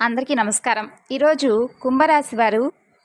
అందరికీ నమస్కారం. ఈరోజు కుంభరాశి వారు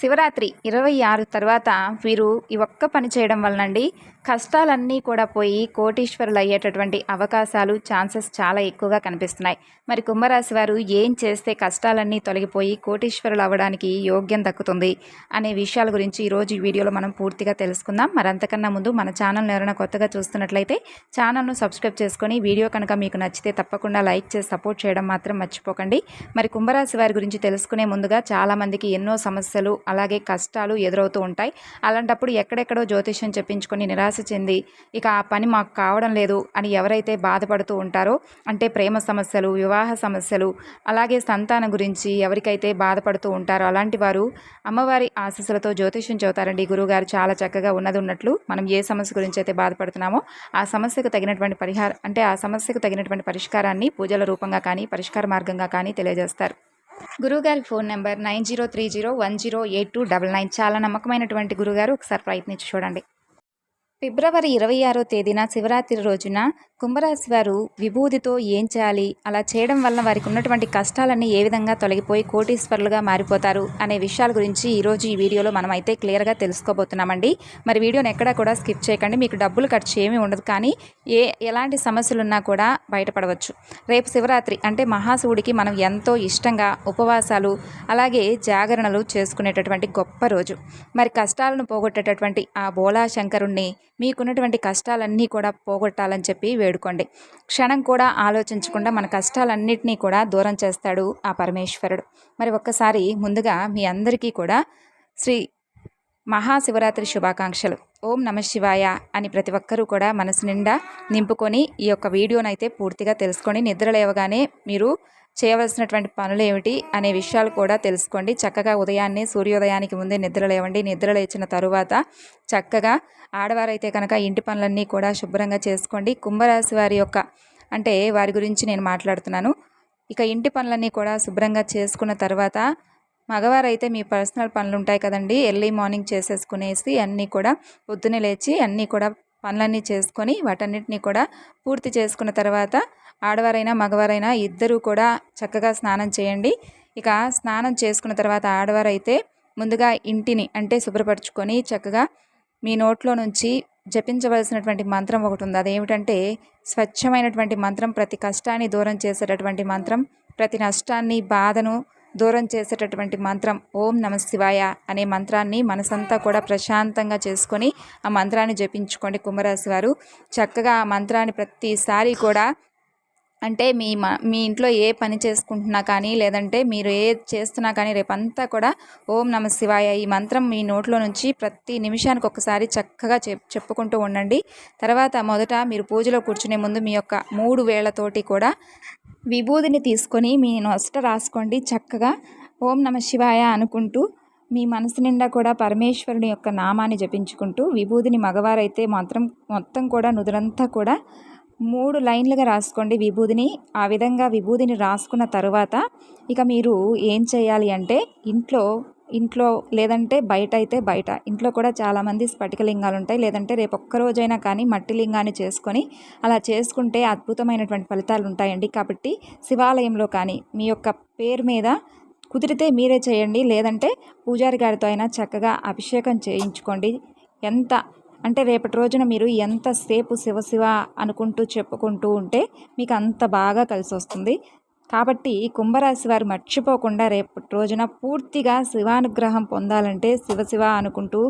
శివరాత్రి ఇరవై ఆరు తర్వాత వీరు ఈ ఒక్క పని చేయడం వలనండి కష్టాలన్నీ కూడా పోయి కోటీశ్వరులు అయ్యేటటువంటి అవకాశాలు ఛాన్సెస్ చాలా ఎక్కువగా కనిపిస్తున్నాయి. మరి కుంభరాశి వారు ఏం చేస్తే కష్టాలన్నీ తొలగిపోయి కోటీశ్వరులు అవ్వడానికి యోగ్యం దక్కుతుంది అనే విషయాల గురించి ఈరోజు ఈ వీడియోలో మనం పూర్తిగా తెలుసుకుందాం. మరి అంతకన్నా ముందు మన ఛానల్ ఎవరైనా కొత్తగా చూస్తున్నట్లయితే ఛానల్ను సబ్స్క్రైబ్ చేసుకొని వీడియో కనుక మీకు నచ్చితే తప్పకుండా లైక్ చేసి సపోర్ట్ చేయడం మాత్రం మర్చిపోకండి. మరి కుంభరాశి వారి గురించి తెలుసుకునే ముందుగా చాలామందికి ఎన్నో సమస్యలు అలాగే కష్టాలు ఎదురవుతూ ఉంటాయి. అలాంటప్పుడు ఎక్కడెక్కడో జ్యోతిష్యం చెప్పించుకొని నిరాశ చెంది ఇక ఆ పని మాకు కావడం లేదు అని ఎవరైతే బాధపడుతూ ఉంటారో అంటే ప్రేమ సమస్యలు వివాహ సమస్యలు అలాగే సంతానం గురించి ఎవరికైతే బాధపడుతూ ఉంటారో అలాంటి వారు అమ్మవారి ఆశీస్సులతో జ్యోతిష్యం చెబుతారండి. గురువుగారు చాలా చక్కగా ఉన్నది ఉన్నట్లు మనం ఏ సమస్య గురించి అయితే బాధపడుతున్నామో ఆ సమస్యకు తగినటువంటి పరిహారం అంటే ఆ సమస్యకు తగినటువంటి పరిష్కారాన్ని పూజల రూపంగా కానీ పరిష్కార మార్గంగా కానీ తెలియజేస్తారు. గురుగారి phone number nine zero three zero one zero eight two double nine. చాలా నమ్మకమైనటువంటి గురుగారు ఒకసారి ప్రయత్నించి చూడండి. ఫిబ్రవరి ఇరవై ఆరో తేదీన శివరాత్రి రోజున కుంభరాశి వారు విభూతితో ఏం చేయాలి? అలా చేయడం వలన వారికి ఉన్నటువంటి కష్టాలన్నీ ఏ విధంగా తొలగిపోయి కోటీశ్వరులుగా మారిపోతారు అనే విషయాల గురించి ఈరోజు ఈ వీడియోలో మనం అయితే క్లియర్గా తెలుసుకోబోతున్నామండి. మరి వీడియోని ఎక్కడా కూడా స్కిప్ చేయకండి. మీకు డబ్బులు ఖర్చు ఏమీ ఉండదు కానీ ఏ ఎలాంటి సమస్యలు ఉన్నా కూడా బయటపడవచ్చు. రేపు శివరాత్రి అంటే మహాశివుడికి మనం ఎంతో ఇష్టంగా ఉపవాసాలు అలాగే జాగరణలు చేసుకునేటటువంటి గొప్ప రోజు. మరి కష్టాలను పోగొట్టేటటువంటి ఆ బోలా శంకరుణ్ణి మీకున్నటువంటి కష్టాలన్నీ కూడా పోగొట్టాలని చెప్పి వేడుకోండి. క్షణం కూడా ఆలోచించకుండా మన కష్టాలన్నింటినీ కూడా దూరం చేస్తాడు ఆ పరమేశ్వరుడు. మరి ఒక్కసారి ముందుగా మీ అందరికీ కూడా శ్రీ మహాశివరాత్రి శుభాకాంక్షలు. ఓం నమ శివాయ అని ప్రతి ఒక్కరూ కూడా మనసు నిండా నింపుకొని ఈ యొక్క వీడియోనైతే పూర్తిగా తెలుసుకొని నిద్ర లేవగానే మీరు చేయవలసినటువంటి పనులు ఏమిటి అనే విషయాలు కూడా తెలుసుకోండి. చక్కగా ఉదయాన్నే సూర్యోదయానికి ముందే నిద్ర లేవండి. నిద్ర లేచిన తరువాత చక్కగా ఆడవారైతే కనుక ఇంటి పనులన్నీ కూడా శుభ్రంగా చేసుకోండి. కుంభరాశి వారి యొక్క అంటే వారి గురించి నేను మాట్లాడుతున్నాను. ఇక ఇంటి పనులన్నీ కూడా శుభ్రంగా చేసుకున్న తర్వాత మగవారైతే మీ పర్సనల్ పనులు ఉంటాయి కదండి. ఎర్లీ మార్నింగ్ చేసేసుకునేసి అన్నీ కూడా పొద్దున్నే లేచి అన్నీ కూడా పనులన్నీ చేసుకొని వాటన్నిటిని కూడా పూర్తి చేసుకున్న తర్వాత ఆడవారైనా మగవారైనా ఇద్దరూ కూడా చక్కగా స్నానం చేయండి. ఇక స్నానం చేసుకున్న తర్వాత ఆడవారైతే ముందుగా ఇంటిని అంటే శుభ్రపరచుకొని చక్కగా మీ నోట్లో నుంచి జపించవలసినటువంటి మంత్రం ఒకటి ఉంది. అదేమిటంటే స్వచ్ఛమైనటువంటి మంత్రం ప్రతి కష్టాన్ని దూరం చేసేటటువంటి మంత్రం ప్రతి నష్టాన్ని బాధను దూరం చేసేటటువంటి మంత్రం ఓం నమ శివాయ అనే మంత్రాన్ని మనసంతా కూడా ప్రశాంతంగా చేసుకొని ఆ మంత్రాన్ని జపించుకోండి. కుంభరాశి వారు చక్కగా ఆ మంత్రాన్ని ప్రతిసారి కూడా అంటే మీ మీ ఇంట్లో ఏ పని చేసుకుంటున్నా కానీ లేదంటే మీరు ఏ చేస్తున్నా కానీ రేపంతా కూడా ఓం నమ శివాయ ఈ మంత్రం మీ నోట్లో నుంచి ప్రతి నిమిషానికి ఒకసారి చక్కగా చెప్పుకుంటూ ఉండండి. తర్వాత మొదట మీరు పూజలో కూర్చునే ముందు మీ యొక్క మూడు వేళ్ళతోటి కూడా విభూదిని తీసుకొని మీ నొస్ట రాసుకోండి. చక్కగా ఓం నమ శివాయ అనుకుంటూ మీ మనసు నిండా కూడా పరమేశ్వరుని యొక్క నామాన్ని జపించుకుంటూ విభూదిని మగవారైతే మాత్రం మొత్తం కూడా నుదురంతా కూడా మూడు లైన్లుగా రాసుకోండి విభూదిని. ఆ విధంగా విభూదిని రాసుకున్న తర్వాత ఇక మీరు ఏం చేయాలి అంటే ఇంట్లో ఇంట్లో లేదంటే బయట అయితే బయట. ఇంట్లో కూడా చాలామంది స్ఫటికలింగాలు ఉంటాయి లేదంటే రేపు ఒక్కరోజైనా కానీ మట్టి లింగాన్ని చేసుకొని అలా చేసుకుంటే అద్భుతమైనటువంటి ఫలితాలు ఉంటాయండి కాబట్టి శివాలయంలో కానీ మీ యొక్క పేరు మీద కుదిరితే మీరే చేయండి. లేదంటే పూజారి గారితో అయినా చక్కగా అభిషేకం చేయించుకోండి. ఎంత అంటే రేపటి రోజున మీరు ఎంతసేపు శివ శివ అనుకుంటూ చెప్పుకుంటూ ఉంటే మీకు అంత బాగా కలిసి వస్తుంది. కాబట్టి కుంభరాశి వారు మర్చిపోకుండా రేపటి రోజున పూర్తిగా శివానుగ్రహం పొందాలంటే శివ శివ అనుకుంటూ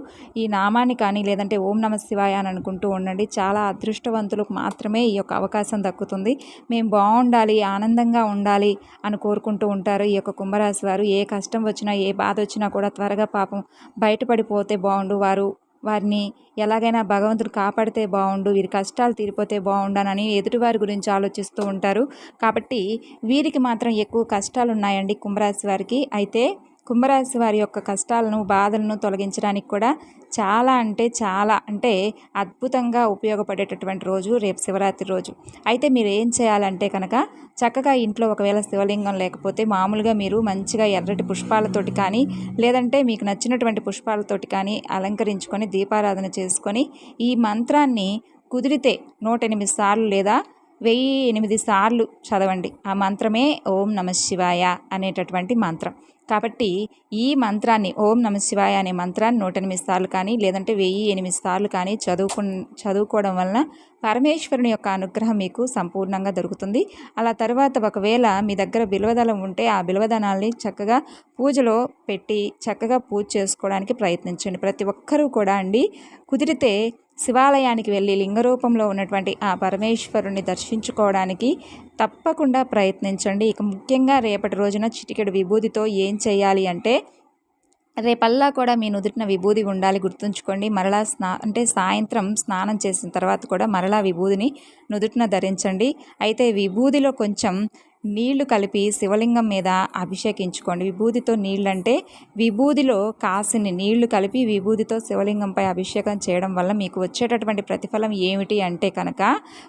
ఈ నామాన్ని కానీ లేదంటే ఓం నమ శివాయ అని అనుకుంటూ ఉండండి. చాలా అదృష్టవంతులకు మాత్రమే ఈ యొక్క అవకాశం దక్కుతుంది. మేము బాగుండాలి ఆనందంగా ఉండాలి అని కోరుకుంటూ ఉంటారు ఈ యొక్క కుంభరాశి వారు. ఏ కష్టం వచ్చినా ఏ బాధ వచ్చినా కూడా త్వరగా పాపం బయటపడిపోతే బాగుండు. వారు వారిని ఎలాగైనా భగవంతుడు కాపాడితే బాగుండు వీరి కష్టాలు తీరిపోతే బాగుండనని ఎదుటివారి గురించి ఆలోచిస్తూ ఉంటారు. కాబట్టి వీరికి మాత్రం ఎక్కువ కష్టాలు ఉన్నాయండి కుంభరాశి వారికి. అయితే కుంభరాశి వారి యొక్క కష్టాలను బాధలను తొలగించడానికి కూడా చాలా అంటే చాలా అంటే అద్భుతంగా ఉపయోగపడేటటువంటి రోజు రేపు శివరాత్రి రోజు. అయితే మీరు ఏం చేయాలంటే కనుక చక్కగా ఇంట్లో ఒకవేళ శివలింగం లేకపోతే మామూలుగా మీరు మంచిగా ఎర్రటి పుష్పాలతోటి కానీ లేదంటే మీకు నచ్చినటువంటి పుష్పాలతోటి కానీ అలంకరించుకొని దీపారాధన చేసుకొని ఈ మంత్రాన్ని కుదిరితే నూట ఎనిమిది సార్లు లేదా వెయ్యి ఎనిమిది సార్లు చదవండి. ఆ మంత్రమే ఓం నమ శివాయ అనేటటువంటి మంత్రం. కాబట్టి ఈ మంత్రాన్ని ఓం నమ శివాయ అనే మంత్రాన్ని నూట ఎనిమిది సార్లు కానీ లేదంటే వెయ్యి ఎనిమిది సార్లు కానీ చదువుకు చదువుకోవడం వలన పరమేశ్వరుని యొక్క అనుగ్రహం మీకు సంపూర్ణంగా దొరుకుతుంది. అలా తర్వాత ఒకవేళ మీ దగ్గర బిల్వదళం ఉంటే ఆ బిల్వదనాల్ని చక్కగా పూజలో పెట్టి చక్కగా పూజ చేసుకోవడానికి ప్రయత్నించండి. ప్రతి ఒక్కరూ కూడా అండి కుదిరితే శివాలయానికి వెళ్ళి లింగరూపంలో ఉన్నటువంటి ఆ పరమేశ్వరుని దర్శించుకోవడానికి తప్పకుండా ప్రయత్నించండి. ఇక ముఖ్యంగా రేపటి రోజున చిటికెడు విభూతితో ఏం చేయాలి అంటే రేపల్లా కూడా మీ నుదుటిన విభూది ఉండాలి గుర్తుంచుకోండి. మరలా స్నా అంటే సాయంత్రం స్నానం చేసిన తర్వాత కూడా మరలా విభూదిని నుదుటిన ధరించండి. అయితే విభూదిలో కొంచెం నీళ్ళు కలిపి శివలింగం మీద అభిషేకించుకోండి. విభూతితో నీళ్ళు అంటే విభూదిలో కాసిని నీళ్ళు కలిపి విభూతితో శివలింగంపై అభిషేకం చేయడం వల్ల మీకు వచ్చేటటువంటి ప్రతిఫలం ఏమిటి అంటే కనుక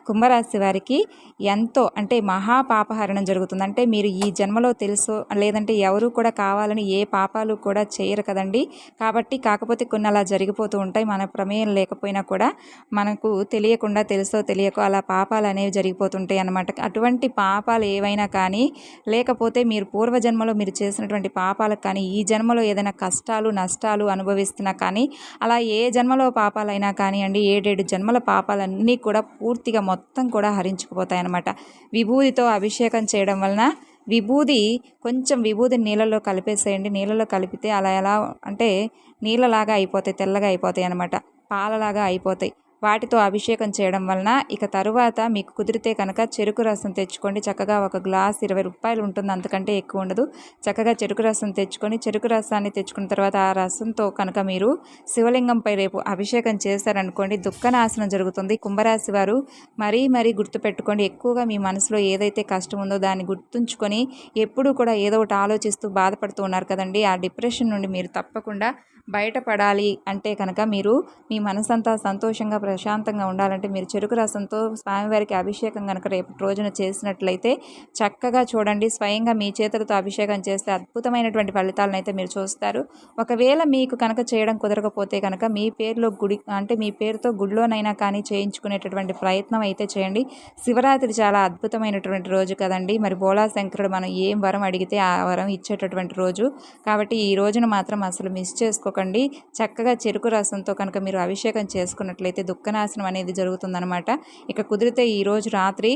కుంభరాశి వారికి ఎంతో అంటే మహాపాపహరణం జరుగుతుంది. అంటే మీరు ఈ జన్మలో తెలుసు లేదంటే ఎవరు కూడా కావాలని ఏ పాపాలు కూడా చేయరు కదండి. కాబట్టి కాకపోతే కొన్ని అలా జరిగిపోతూ ఉంటాయి. మన ప్రమేయం లేకపోయినా కూడా మనకు తెలియకుండా తెలుసో తెలియకో అలా పాపాలు అనేవి జరిగిపోతుంటాయి అన్నమాట. అటువంటి పాపాలు ఏవైనా అయినా కానీ లేకపోతే మీరు పూర్వజన్మలో మీరు చేసినటువంటి పాపాలకు కానీ ఈ జన్మలో ఏదైనా కష్టాలు నష్టాలు అనుభవిస్తున్నా కానీ అలా ఏ జన్మలో పాపాలైనా కానివ్వండి ఏడేడు జన్మల పాపాలన్నీ కూడా పూర్తిగా మొత్తం కూడా హరించుకుపోతాయి అన్నమాట విభూతితో అభిషేకం చేయడం వలన విభూది కొంచెం విభూది నీళ్ళలో కలిపేసేయండి. నీళ్ళలో కలిపితే అలా ఎలా అంటే నీళ్ళలాగా అయిపోతాయి తెల్లగా అయిపోతాయి అనమాట పాలలాగా అయిపోతాయి. వాటితో అభిషేకం చేయడం వలన ఇక తరువాత మీకు కుదిరితే కనుక చెరుకు రసం తెచ్చుకోండి. చక్కగా ఒక గ్లాస్ ఇరవై రూపాయలు ఉంటుంది. అంతకంటే ఎక్కువ ఉండదు. చక్కగా చెరుకు రసం తెచ్చుకొని చెరుకు రసాన్ని తెచ్చుకున్న తర్వాత ఆ రసంతో కనుక మీరు శివలింగంపై రేపు అభిషేకం చేశారనుకోండి దుఃఖనాశనం జరుగుతుంది. కుంభరాశి వారు మరీ మరీ గుర్తుపెట్టుకోండి. ఎక్కువగా మీ మనసులో ఏదైతే కష్టం ఉందో దాన్ని గుర్తుంచుకొని ఎప్పుడూ కూడా ఏదో ఒకటి ఆలోచిస్తూ బాధపడుతూ ఉన్నారు కదండి. ఆ డిప్రెషన్ నుండి మీరు తప్పకుండా బయటపడాలి అంటే కనుక మీరు మీ మనసంతా సంతోషంగా ప్రశాంతంగా ఉండాలంటే మీరు చెరుకు రసంతో స్వామివారికి అభిషేకం కనుక రేపు రోజున చేసినట్లయితే చక్కగా చూడండి. స్వయంగా మీ చేతులతో అభిషేకం చేస్తే అద్భుతమైనటువంటి ఫలితాలను అయితే మీరు చూస్తారు. ఒకవేళ మీకు కనుక చేయడం కుదరకపోతే కనుక మీ పేరులో గుడి అంటే మీ పేరుతో గుడిలోనైనా కానీ చేయించుకునేటటువంటి ప్రయత్నం అయితే చేయండి. శివరాత్రి చాలా అద్భుతమైనటువంటి రోజు కదండి. మరి బోలా శంకరుడు మనం ఏం వరం అడిగితే ఆ వరం ఇచ్చేటటువంటి రోజు. కాబట్టి ఈ రోజున మాత్రం అసలు మిస్ చేసుకోకండి. చక్కగా చెరుకు రసంతో కనుక మీరు అభిషేకం చేసుకున్నట్లయితే దుఃఖనాశనం అనేది జరుగుతుందనమాట ఇక కుదిరితే ఈరోజు రాత్రి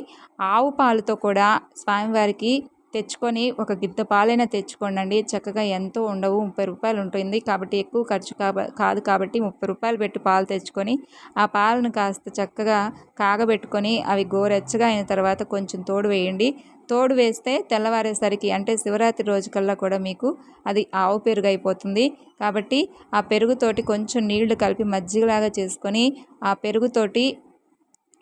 ఆవు పాలతో కూడా స్వామివారికి తెచ్చుకొని ఒక గిద్ద పాలైనా తెచ్చుకోండి చక్కగా ఎంతో ఉండవు ముప్పై రూపాయలు ఉంటుంది. కాబట్టి ఎక్కువ ఖర్చు కాదు కాబట్టి ముప్పై రూపాయలు పెట్టి పాలు తెచ్చుకొని ఆ పాలను కాస్త చక్కగా కాగబెట్టుకొని అవి గోరెచ్చగా అయిన తర్వాత కొంచెం తోడు వేయండి. తోడు వేస్తే తెల్లవారేసరికి అంటే శివరాత్రి రోజు కల్లా కూడా మీకు అది ఆవు పెరుగు అయిపోతుంది కాబట్టి ఆ పెరుగుతోటి కొంచెం నీళ్ళు కలిపి మజ్జిగలాగా చేసుకొని ఆ పెరుగుతోటి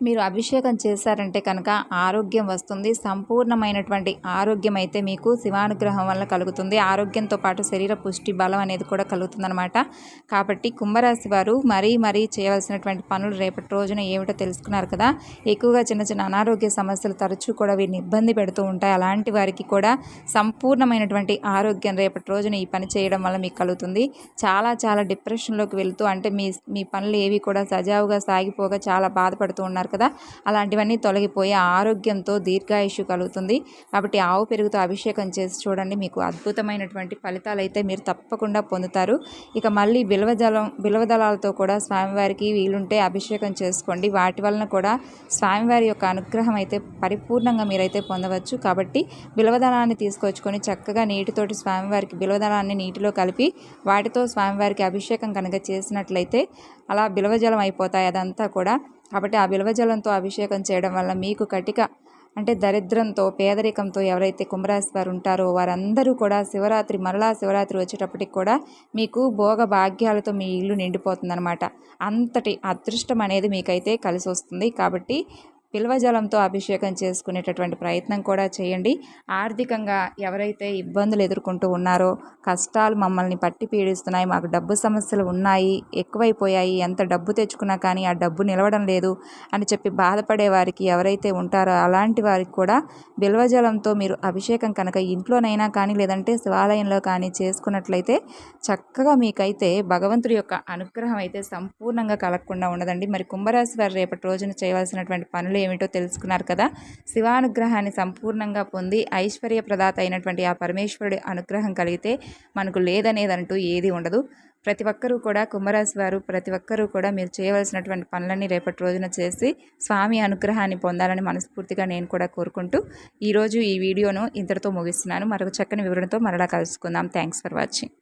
మీరు అభిషేకం చేశారంటే కనుక ఆరోగ్యం వస్తుంది. సంపూర్ణమైనటువంటి ఆరోగ్యం అయితే మీకు శివానుగ్రహం వల్ల కలుగుతుంది. ఆరోగ్యంతో పాటు శరీర పుష్టి బలం అనేది కూడా కలుగుతుందనమాట కాబట్టి కుంభరాశి వారు మరీ మరీ చేయవలసినటువంటి పనులు రేపటి రోజున ఏమిటో తెలుసుకున్నారు కదా. ఎక్కువగా చిన్న చిన్న అనారోగ్య సమస్యలు తరచూ కూడా వీరిని ఇబ్బంది పెడుతూ ఉంటాయి. అలాంటి వారికి కూడా సంపూర్ణమైనటువంటి ఆరోగ్యం రేపటి రోజున ఈ పని చేయడం వల్ల మీకు కలుగుతుంది. చాలా చాలా డిప్రెషన్లోకి వెళుతూ అంటే మీ మీ పనులు ఏవి కూడా సజావుగా సాగిపోగా చాలా బాధపడుతూ ఉన్నారు కదా? అలాంటివన్నీ తొలగిపోయి ఆరోగ్యంతో దీర్ఘాయుషు కలుగుతుంది. కాబట్టి ఆవు పెరుగుతో అభిషేకం చేసి చూడండి. మీకు అద్భుతమైనటువంటి ఫలితాలు అయితే మీరు తప్పకుండా పొందుతారు. ఇక మళ్ళీ బిల్వజలం బిల్వదళాలతో కూడా స్వామివారికి వీలుంటే అభిషేకం చేసుకోండి. వాటి వలన కూడా స్వామివారి యొక్క అనుగ్రహం అయితే పరిపూర్ణంగా మీరైతే పొందవచ్చు. కాబట్టి బిల్వదళాన్ని తీసుకొచ్చుకొని చక్కగా నీటితోటి స్వామివారికి బిల్వదళాన్ని నీటిలో కలిపి వాటితో స్వామివారికి అభిషేకం కనుక చేసినట్లయితే అలా బిలవజలం అయిపోతాయి. అదంతా కూడా కాబట్టి ఆ బిల్వజలంతో అభిషేకం చేయడం వల్ల మీకు కటిక అంటే దరిద్రంతో పేదరికంతో ఎవరైతే కుంభరాశి వారు ఉంటారో వారందరూ కూడా శివరాత్రి మరలా శివరాత్రి వచ్చేటప్పటికి కూడా మీకు భోగ భాగ్యాలతో మీ ఇల్లు నిండిపోతుందనమాట అంతటి అదృష్టం అనేది మీకైతే కలిసి వస్తుంది కాబట్టి పిల్వజలంతో అభిషేకం చేసుకునేటటువంటి ప్రయత్నం కూడా చేయండి. ఆర్థికంగా ఎవరైతే ఇబ్బందులు ఎదుర్కొంటూ ఉన్నారో కష్టాలు మమ్మల్ని పట్టి పీడిస్తున్నాయి మాకు డబ్బు సమస్యలు ఉన్నాయి ఎక్కువైపోయాయి ఎంత డబ్బు తెచ్చుకున్నా కానీ ఆ డబ్బు నిలవడం లేదు అని చెప్పి బాధపడే వారికి ఎవరైతే ఉంటారో అలాంటి వారికి కూడా బిల్వజలంతో మీరు అభిషేకం కనుక ఇంట్లోనైనా కానీ లేదంటే శివాలయంలో కానీ చేసుకున్నట్లయితే చక్కగా మీకైతే భగవంతుడి యొక్క అనుగ్రహం అయితే సంపూర్ణంగా కలగకుండా ఉండదండి. మరి కుంభరాశి వారు రేపటి రోజున చేయవలసినటువంటి పనులు ఏమిటో తెలుసుకున్నారు కదా. శివానుగ్రహాన్ని సంపూర్ణంగా పొంది ఐశ్వర్య ప్రదాత అయినటువంటి ఆ పరమేశ్వరుడి అనుగ్రహం కలిగితే మనకు లేదనేదంటూ ఏది ఉండదు. ప్రతి ఒక్కరూ కూడా కుంభరాశి వారు ప్రతి ఒక్కరూ కూడా మీరు చేయవలసినటువంటి పనులన్నీ రేపటి రోజున చేసి స్వామి అనుగ్రహాన్ని పొందాలని మనస్ఫూర్తిగా నేను కూడా కోరుకుంటూ ఈరోజు ఈ వీడియోను ఇంతటితో ముగిస్తున్నాను. మరొక చక్కని వివరణతో మరలా కలుసుకుందాం. Thanks for watching